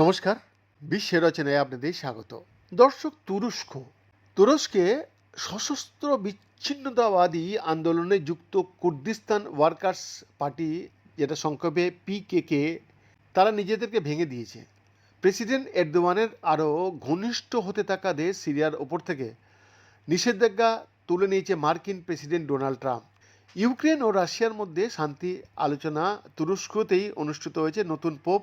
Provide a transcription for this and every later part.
নমস্কার, বিশ্বের রচনায় আপনাদের স্বাগত। দর্শক তুরস্ক। তুরস্কে সশস্ত্র বিচ্ছিন্নতাবাদী আন্দোলনে যুক্ত কুর্দিস্তান ওয়ার্কার্স পার্টি, যেটা সংক্ষেপে পিকেকে তারা নিজেদেরকে ভেঙে দিয়েছে। প্রেসিডেন্ট এরদোয়ানের আরও ঘনিষ্ঠ হতে থাকা দেশ সিরিয়ার ওপর থেকে নিষেধাজ্ঞা তুলে নিয়েছে মার্কিন প্রেসিডেন্ট ডোনাল্ড ট্রাম্প। ইউক্রেন ও রাশিয়ার মধ্যে শান্তি আলোচনা তুরস্কতেই অনুষ্ঠিত হয়েছে। নতুন পোপ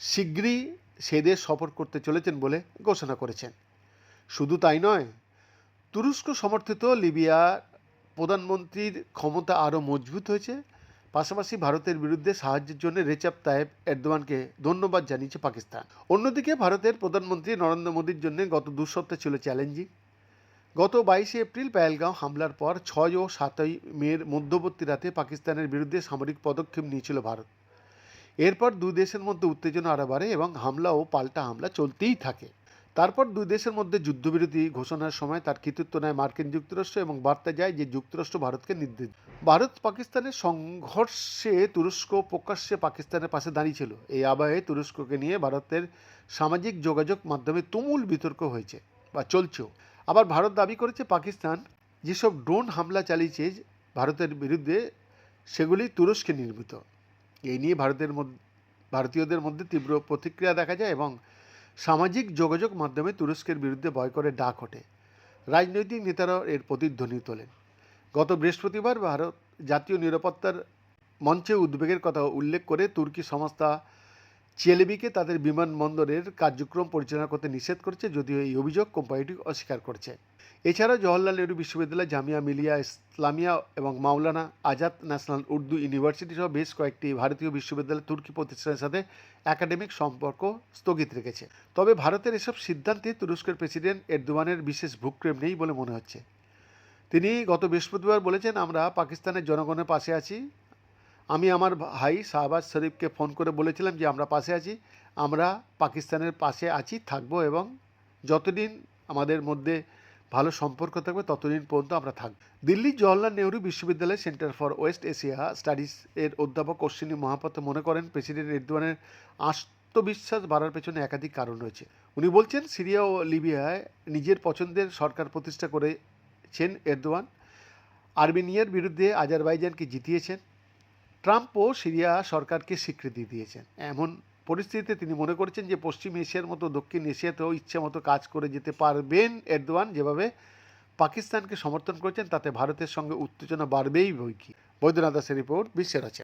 শীঘ্রই সে দেশ সফর করতে চলেছেন বলে ঘোষণা করেছেন। শুধু তাই নয়, তুরস্ক সমর্থিত লিবিয়ার প্রধানমন্ত্রীর ক্ষমতা আরও মজবুত হয়েছে। পাশাপাশি ভারতের বিরুদ্ধে সাহায্যের জন্য রেচাপ তায়েব এরদোয়ানকে ধন্যবাদ জানিয়েছে পাকিস্তান। অন্যদিকে ভারতের প্রধানমন্ত্রী নরেন্দ্র মোদীর জন্য গত দু সপ্তাহ ছিল চ্যালেঞ্জিং। গত বাইশে এপ্রিল পেহেলগাঁও হামলার পর ছয় ও সাতই মের মধ্যবর্তী রাতে পাকিস্তানের বিরুদ্ধে সামরিক পদক্ষেপ নিয়েছিল ভারত। এরপর দুই দেশের মধ্যে উত্তেজনা আরও বাড়ে এবং হামলা ও পাল্টা হামলা চলতেই থাকে। তারপর দুই দেশের মধ্যে যুদ্ধবিরতি ঘোষণার সময় তার কৃতিত্ব নেয় মার্কিন যুক্তরাষ্ট্র এবং বার্তা যায় যে যুক্তরাষ্ট্র ভারতকে নির্দেশ। ভারত পাকিস্তানের সংঘর্ষে তুরস্ক প্রকাশ্যে পাকিস্তানের পাশে দাঁড়িয়েছিল। এই আবহে তুরস্ককে নিয়ে ভারতের সামাজিক যোগাযোগ মাধ্যমে তুমুল বিতর্ক হয়েছে বা চলছেও। আবার ভারত দাবি করেছে পাকিস্তান, যেসব ড্রোন হামলা চালিয়েছে ভারতের বিরুদ্ধে, সেগুলি তুরস্কে নির্মিত। এই নিয়ে ভারতের ভারতীয়দের মধ্যে তীব্র প্রতিক্রিয়া দেখা যায় এবং সামাজিক যোগাযোগ মাধ্যমে তুরস্কের বিরুদ্ধে ভয় করে ডাক ওঠে। রাজনৈতিক নেতারাও এর প্রতিধ্বনি তোলেন। গত বৃহস্পতিবার ভারত জাতীয় নিরাপত্তার মঞ্চে উদ্বেগের কথা উল্লেখ করে তুর্কি সংস্থা চেলেবিকে তাদের বিমানবন্দরের কার্যক্রম পরিচালনা করতে নিষেধ করেছে, যদিও এই অভিযোগ কোম্পানিটি অস্বীকার করছে। এছাড়াও জওহরলাল নেহরু বিশ্ববিদ্যালয়, জামিয়া মিলিয়া ইসলামিয়া এবং মাওলানা আজাদ ন্যাশনাল উর্দু ইউনিভার্সিটি সহ বেশ কয়েকটি ভারতীয় বিশ্ববিদ্যালয় তুর্কি প্রতিষ্ঠানের সাথে একাডেমিক সম্পর্ক স্থগিত রেখেছে। তবে ভারতের এসব সিদ্ধান্তে তুরস্কের প্রেসিডেন্ট এরদোয়ানের বিশেষ ভূক্রেম নেই বলে মনে হচ্ছে। তিনি গত বৃহস্পতিবার বলেছেন, আমরা পাকিস্তানের জনগণের পাশে আছি। আমি আমার ভাই শাহবাজ শরীফকে ফোন করে বলেছিলাম যে, আমরা পাশে আছি। আমরা পাকিস্তানের পাশে আছি, থাকব এবং যতদিন আমাদের মধ্যে ভালো সম্পর্ক থাকবে, ততদিন পর্যন্ত আমরা থাকব। দিল্লির জওয়াহরলাল নেহরু বিশ্ববিদ্যালয় centre for West Asia studies এর অধ্যাপক অশ্বিনী মহাপাত্র মনে করেন, প্রেসিডেন্ট এরদোয়ানের আত্মবিশ্বাস বাড়ার পেছনে একাধিক কারণ রয়েছে। উনি বলছেন, সিরিয়া ও লিবিয়ায় নিজের পছন্দের সরকার প্রতিষ্ঠা করেছেন এরদোয়ান। আর্মেনিয়ার বিরুদ্ধে আজারবাইজানকে জিতিয়েছেন। ট্রাম্পও সিরিয়া সরকারকে স্বীকৃতি দিয়েছেন। এমন পরিস্থিতিতে তিনি মনে করেছেন যে পশ্চিম এশিয়ার মতো দক্ষিণ এশিয়াতেও ইচ্ছে মতো কাজ করে যেতে পারবেন এরদোয়ান, যেভাবে পাকিস্তানকে সমর্থন করেছেন, তাতে ভারতের সঙ্গে উত্তেজনা বাড়বেই বই কি বৈদ্যনাথ দাসের রিপোর্ট, বিশ্বের আছে